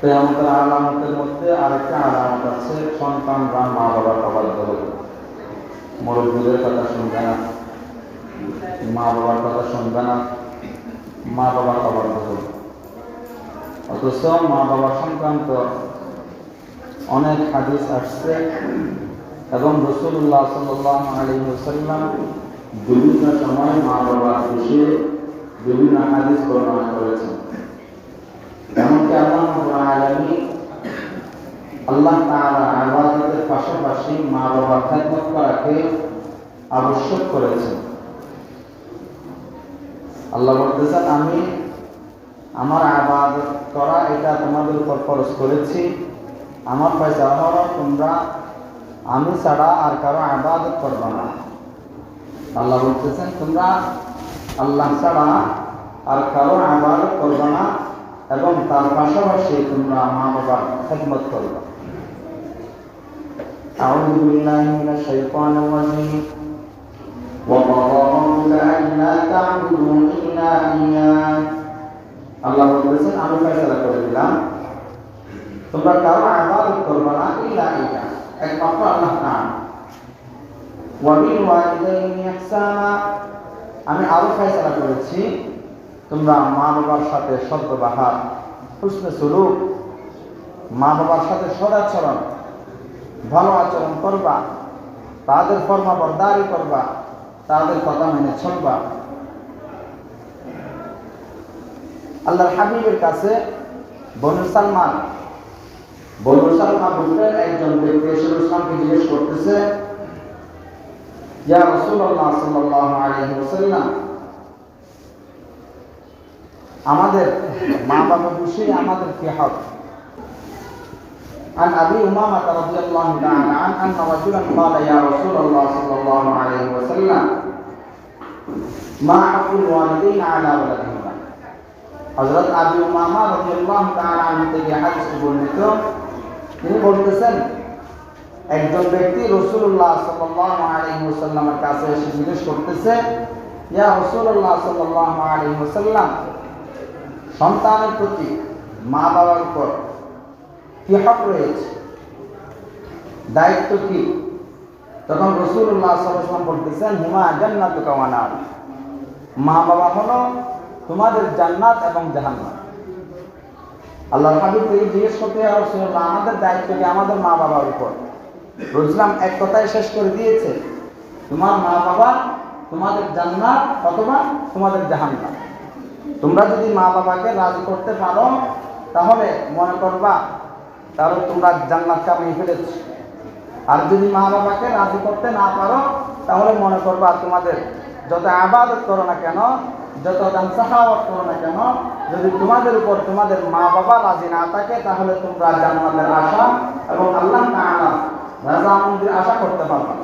কেয়ামতের আলামতের মধ্যে আরেকটা আলামত আছে সন্তানরা মা বাবার অবাধ্য হবে মুরব্বীদের কথা শুনবে না মা বাবার কথা শুনবে না মা বাবার অবাধ্য হবে অথচ মা বাবা সংক্রান্ত অনেক হাদিস আসছে এবং রসুল্লাহ সাল্লাহ আলী সাল্লাম বিভিন্ন সময় মা বাবার বিষয়ে বিভিন্ন হাদিস বর্ণনা করেছেন। আল্লাহ পাশাপাশি মা খেদমত করাকে আবশ্যক আল্লাহ বলতেছেন, আমি আমার আবাদত করা এটা তোমাদের উপর খরচ করেছি। আমার পয়সা হলো তোমরা, আমি ছাড়া আর কারও আবাদত করবে না। আল্লাহ বলতেছেন, তোমরা আল্লাহ ছাড়া আর কারও আবাদত করবে না। এবং তার পাশাপাশি তোমরা মা বাবার খেদমত করবে أعوذ بالله من الشيطان الرجيم وقضى ربك ألا تعبدوا إلا إياه আল্লাহ বলতেছেন আমি ফয়সালা করে দিলাম তোমরা কারো আবাদত করবে না ইল্লা ইয়া একমাত্র আল্লাহ নাম ওয়াবিল ওয়ালিদাইনি ইহসানা আমি আরো ফয়সালা করেছি তোমরা মা বাবার সাথে সদ্ব্যবহার হুসনে সুলুক। মা বাবার সাথে সদাচরণ ভালো আচরণ করবা, তাদের ফরমা বরদারি করবা, তাদের কথা মেনে চলবা। আল্লাহর হাবিবের কাছে বনু সালমান বনু সালমান বলতেন একজন ব্যক্তি এসে ইসলামকে জিজ্ঞেস করতেছে, ইয়া রাসূলুল্লাহ সাল্লাল্লাহু আলাইহি ওয়াসাল্লাম আমাদের মা বাবা বিষয়ে আমাদের কি হক عن ابي امامه رضي الله تعالى عنه ان رجلا قال يا رسول الله صلى الله عليه وسلم ما حق الوالدين على ولدهما হযরত আবু উমামা রাদিয়াল্লাহু তাআলা আনহু থেকে হাদিস বর্ণিত তিনি বলতেছেন একজন ব্যক্তি রাসূলুল্লাহ সাল্লাল্লাহু আলাইহি ওয়াসাল্লামের কাছে এসে জিজ্ঞেস করতেছে ইয়া রাসূলুল্লাহ সাল্লাল্লাহু আলাইহি ওয়াসাল্লাম সন্তানের প্রতি মা বাবার উপর কি হক রয়েছে? দায়িত্ব কি? তখন রসুল্লাহ সাল্লাম বলতেছেন, হুমা জান্নাত কাওয়ানার মা বাবা হলো তোমাদের জান্নাত এবং জাহান্নাত আল্লাহ হাবিব থেকে জিজ্ঞেস করতে রসুল্লাহ আমাদের দায়িত্ব কি আমাদের মা বাবার উপর? রসুলাম এক কথায় শেষ করে দিয়েছে, তোমার মা বাবা তোমাদের জান্নাত অথবা তোমাদের জাহান্নাত তোমরা যদি মা বাবাকে রাজি করতে পারো, তাহলে মনে করবা, তাহলে তোমরা জান্নাত কামিয়ে ফেলেছ আর যদি মা বাবাকে রাজি করতে না পারো, তাহলে মনে করবা তোমাদের যত আবাদত করো না কেন, যত দানসাহাওয়াত করো না কেন, যদি তোমাদের উপর তোমাদের মা বাবা রাজি না থাকে, তাহলে তোমরা জান্নাতের আশা এবং আল্লাহ তাআলা রাজা আশা করতে পারবা।